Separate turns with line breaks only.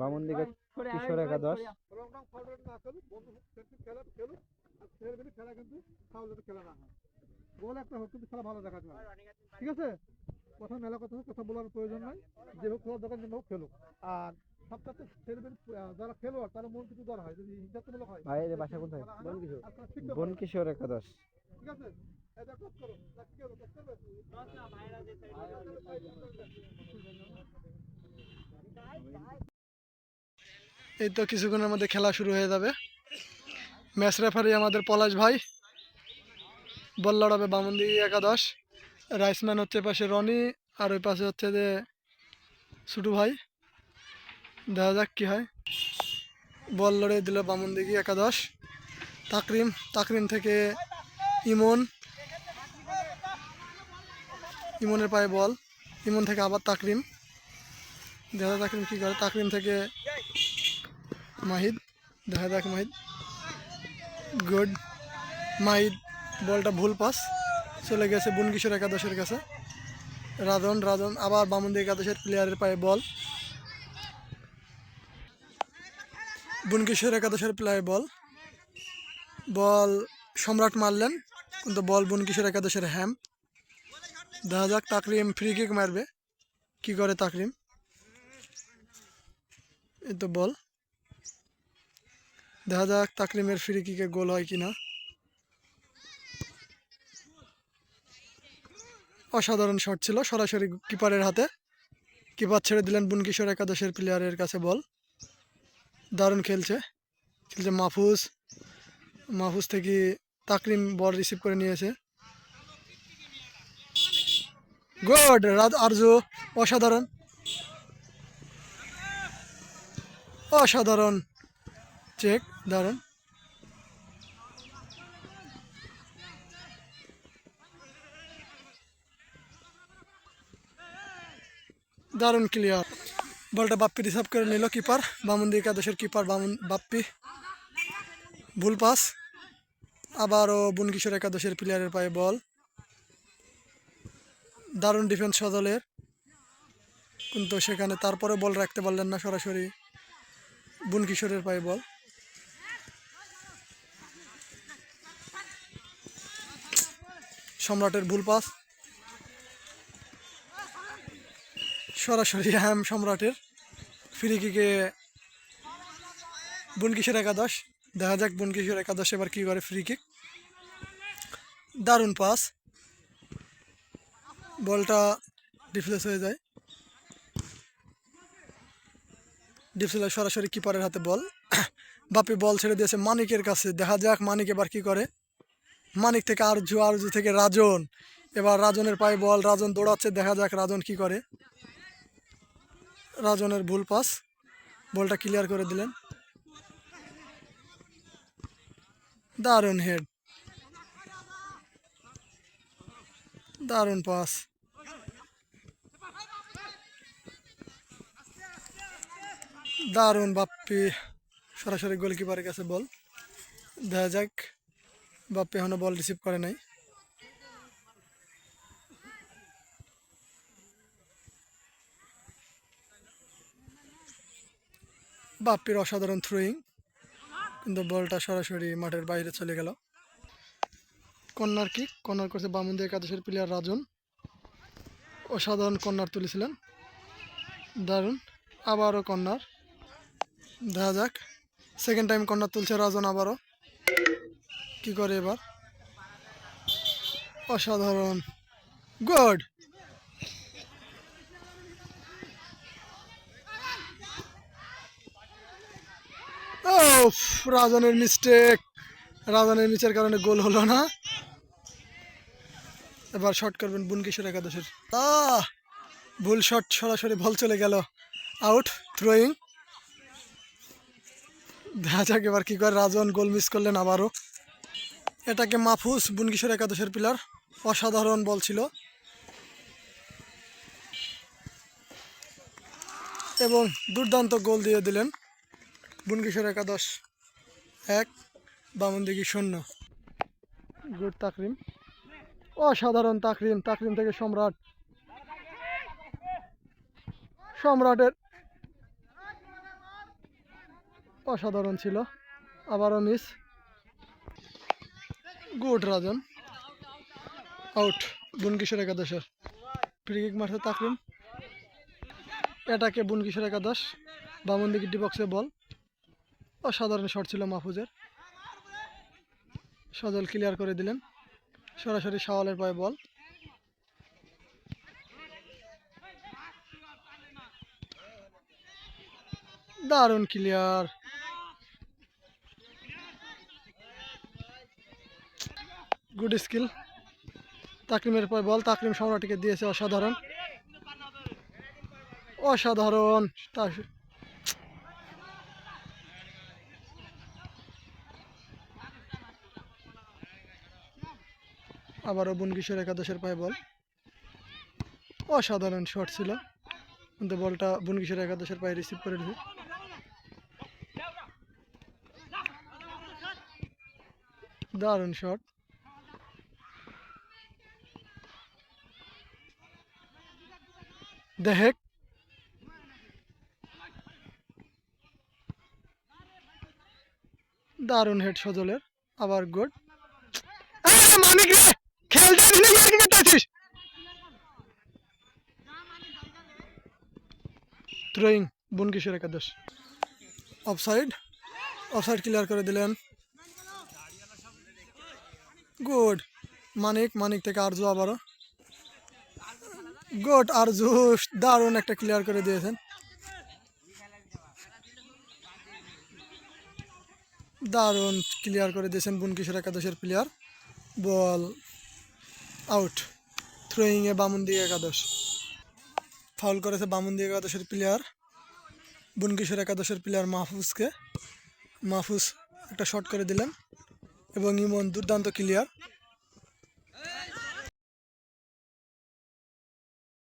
বামনদিঘা কিশোর একাদশ।
খেলা কিন্তু খেলা না গোল একটা হোক কিন্তু খেলা ভালো দেখা যায় ঠিক আছে? কথা মেলা কথা কথা বলার প্রয়োজন নাই। যে হোক খেলার দোকান হোক খেলুক। আর সবটাতে ছেলে যারা খেলোয়াড় তারা মন কিছু দর হয়। যদি হয়
ভাই বাসা কোথায়?
বন কিশোর
কিশোর একাদশ।
ঠিক আছে? এটা করো এই তো কিছুক্ষণের মধ্যে খেলা শুরু হয়ে যাবে। ম্যাচ রেফারি আমাদের পলাশ ভাই বল লড়াবে বামন্দি একাদশ, রাইসম্যান হচ্ছে পাশে রনি, আর ওই পাশে হচ্ছে যে ছোটু ভাই। দেখা যাক কী হয়। বল লড়ে দিল বামন্দিগি একাদশ। তাকরিম তাকরিম থেকে ইমন। ইমনের পায়ে বল। ইমন থেকে আবার তাকরিম। দেখা তাকরিম কী করে। তাকরিম থেকে মাহিদ, দেখা যাক মাহিদ। গুড মাহিদ, বলটা ভুল পাস চলে গেছে বুনকিশোর একাদশের কাছে। রাজন রাজন, আবার বামুন্দি একাদশের প্লেয়ারের পায়ে বল বুনকিশোর একাদশের প্লেয়ার বল বল সম্রাট মারলেন, কিন্তু বল বুনকিশোর একাদশের হ্যাম দেখা যাক তাকরিম ফ্রি কিক মারবে। কি করে তাকরিম? এই তো বল দেখা যাক তাকরিমের ফ্রি কিকে গোল হয় কিনা। অসাধারণ শট ছিল, সরাসরি কিপারের হাতে। কিপার ছেড়ে দিলেন বুনকিশোর একাদশের প্লেয়ারের কাছে বল। দারুণ খেলছে খেলছে মাহফুজ। মাহফুজ থেকে তাকরিম বল রিসিভ করে নিয়েছে। গুড রাত আরজু, অসাধারণ। অসাধারণ। চেক দারুণ দারুণ ক্লিয়ার বলটা বাপ্পি রিসার্ভ করে নিল কিপার বামুন্দি একাদশের কিপার বামুন বাপ্পি। ভুল পাস আবারও বুনকিশোর একাদশের প্লেয়ারের পায়ে বল দারুণ ডিফেন্স সদলের কিন্তু সেখানে তারপরে বল রাখতে পারলেন না সরাসরি বুনকিশোরের পায়ে বল সম্রাটের ভুল পাস। সরাসরি হ্যাম সম্রাটের। ফ্রি কিকে বুনকিশোর একাদশ। দেখা যাক বুনকিশোর একাদশ এবার কী করে ফ্রি কিক দারুণ পাস। বলটা ডিফ্লেস হয়ে যায়। ডিফ্লেস সরাসরি কিপারের হাতে বল। বাপি বল ছেড়ে দিয়েছে মানিকের কাছে। দেখা যাক মানিক এবার কী করে। মানিক থেকে আরজু আরজু থেকে রাজন। এবার রাজনের পায়ে বল, রাজন দৌড়াচ্ছে, দেখা যাক রাজন কি করে। রাজনের ভুল পাস, বলটা ক্লিয়ার করে দিলেন। দারুণ হেড দারুণ পাস দারুণ বাপ্পি, সরাসরি গোলকিপারের কাছে বল। দেখা যাক। বাপ্পি এখনও বল রিসিভ করে নাই। বাপ্পির অসাধারণ থ্রোয়িং কিন্তু বলটা সরাসরি মাঠের বাইরে চলে গেল। কর্নার কিক কর্নার করছে বামুন্দি একাদশের প্লেয়ার রাজন। অসাধারণ কর্নার তুলেছিলেন। দারুণ, আবারও কর্নার দেখা যাক সেকেন্ড টাইম কর্নার তুলছে রাজন আবারও। কি করে এবার? অসাধারণ। গুড। রাজনের মিস্টেক রাজনের মিসের কারণে গোল হলো না। এবার শট করবেন বুনকিশোর একাদশের। ভুল শট সরাসরি বল চলে গেল। আউট থ্রোয়িং দেখা যাক এবার কী করে রাজন গোল মিস করলেন আবারও। এটাকে মাহফুজ বুনকিশোর একাদশের পিলার অসাধারণ বল ছিল। এবং দুর্দান্ত গোল দিয়ে দিলেন বুনকিশোর একাদশ এক, বামনদিঘি শূন্য। গুড তাকরিম। অসাধারণ তাকরিম তাকরিম থেকে সম্রাট। সম্রাটের অসাধারণ ছিল। আবারও miss. Good Rajan. Out Bunkishore একাদশের। ফ্রি কিক মারছে তাকরিম। এটাকে বুনকিশোর একাদশ। বামন দিকে বক্সে বল অসাধারণ শট ছিল মাহফুজের। সজল ক্লিয়ার করে দিলেন। সরাসরি শাওয়ালের পায়ে বল দারুণ ক্লিয়ার গুড স্কিল তাকরিমের পর বল, তাকরিম সম্রাটকে দিয়েছে অসাধারণ। অসাধারণ। তার আবারও বুনকিশোর একাদশের পায়ে বল। অসাধারণ শট ছিল। কিন্তু বলটা বুনকিশোর একাদশের পায়ে রিসিভ করে দিয়েছে। দারুণ শট দেহেক দারুণ হেড সজলের, আবার গুড মানিক রে করতে আসিস থ্রোয়িং বুনকিশোর একাদশ? অফসাইড অফসাইড ক্লিয়ার করে দিলেন। গুড মানিক মানিক থেকে আরজু আবারও। গুড আরজু দারুণ একটা ক্লিয়ার করে দিয়েছেন। দারুণ ক্লিয়ার করে দিয়েছেন বুনকিশোর একাদশের প্লেয়ার বল আউট থ্রোয়িংয়ে বামুন্দি একাদশ। ফাউল করেছে বামুন্দি একাদশের প্লেয়ার বুনকিশোর একাদশের প্লেয়ার মাহফুজকে। মাহফুজ একটা শট করে দিলেন এবং ইমন দুর্দান্ত ক্লিয়ার